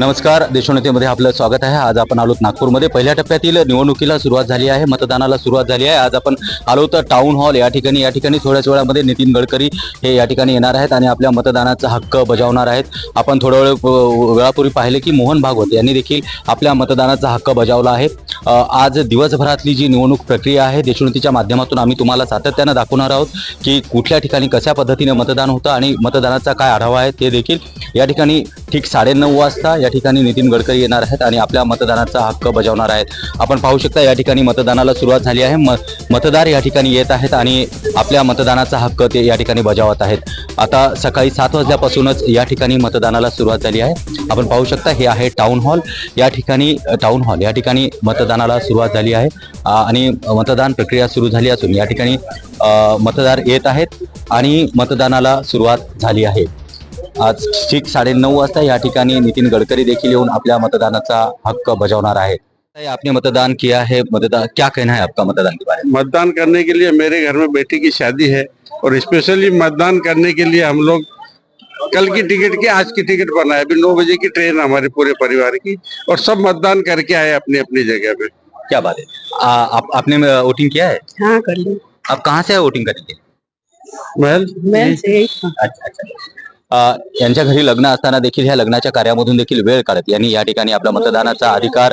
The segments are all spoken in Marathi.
नमस्कार देशोन्नतीमध्ये आपलं स्वागत आहे. आज आपण आलोत नागपूरमध्ये. पहिल्या टप्प्यातील निवडणुकीला सुरुवात झाली आहे मतदानाला सुरुवात झाली आहे. आज आपण आलो तर टाऊन हॉल या ठिकाणी. या ठिकाणी थोड्याच वेळामध्ये नितीन गडकरी हे या ठिकाणी येणार आहेत आणि आपल्या मतदानाचा हक्क बजावणार आहेत. आपण थोड्या वेळ वेळापूर्वी पाहिले की मोहन भागवत यांनी देखील आपल्या मतदानाचा हक्क बजावला आहे. आज दिवसभरातली जी निवडणूक प्रक्रिया आहे देशोन्नतीच्या माध्यमातून आम्ही तुम्हाला सातत्यानं दाखवणार आहोत की कुठल्या ठिकाणी कशा पद्धतीने मतदान होतं आणि मतदानाचा काय आढावा आहे ते देखील. या ठिकाणी ठीक साडेनऊ वाजता या ठिकाणी नितीन गडकरी येणार आहेत आणि आपल्या मतदानाचा हक्क बजावणार आहेत. आपण पाहू शकता या ठिकाणी मतदानाला सुरुवात झाली आहे. म मतदार या ठिकाणी येत आहेत आणि आपल्या मतदानाचा हक्क ते या ठिकाणी बजावत आहेत. आता सकाळी सात वाजल्यापासूनच या ठिकाणी मतदानाला सुरुवात झाली आहे. आपण पाहू शकता हे आहे टाउन हॉल या ठिकाणी टाऊन हॉल या ठिकाणी मतदानाला सुरुवात झाली आहे. आणि मतदान प्रक्रिया सुरू झाली असून या ठिकाणी मतदार येत आहेत आणि मतदानाला सुरुवात झाली आहे. आज ठीक साडेनऊ वाजता या ठिकाणी नितीन गडकरी देखील येऊन आपल्या मतदानाचा हक्क बजावणार आहेत. आपने मतदान किया है? मतदान क्या कहना है आपका मतदान के बारे में? मतदान करने के लिए मेरे घर में बेटी की शादी है। और स्पेशली मतदान करने के लिए हम लोग कल की टिकट की आज की टिकट बनाए। अभी नौ बजे की ट्रेन है हमारे पूरे परिवार की और सब मतदान करके आए अपनी अपनी जगह पे। क्या बात है? आ, आप आपने वोटिंग किया है? हाँ कर ली। आप कहाँ से वोटिंग करेंगे महल? मैं से अच्छा अच्छा। यांच्या घरी लग्न असताना देखील ह्या लग्नाच्या कार्यामधून देखील वेळ काढत यांनी या ठिकाणी आपला मतदानाचा अधिकार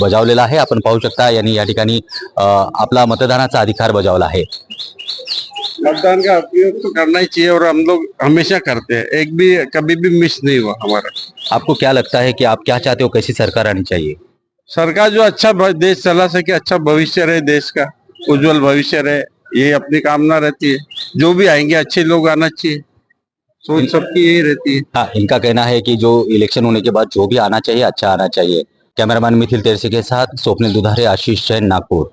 बजावलेला आहे. आपण पाहू शकता यांनी या ठिकाणी आपला मतदानाचा अधिकार बजावला आहे. मतदान का उपयोग तो करना ही चाहिए और हम लोग हमेशा करते हैं। एक भी कभी भी मिस नहीं हुआ हमारा। आपको क्या लगता है कि आप क्या चाहते हो कैसी सरकार आनी चाहिए? सरकार जो अच्छा देश चला सके अच्छा भविष्य रहे देश का उज्जवल भविष्य रहे ये अपनी कामना रहती है। जो भी आएँगे अच्छे लोग आना चाहिए। सोच सबकी यही रहती है। हाँ इनका कहना है कि जो इलेक्शन होने के बाद जो भी आना चाहिए अच्छा आना चाहिए। कैमरामैन मिथिल तेरसे के साथ स्वप्निल दुधारे आशीष जैन नागपुर।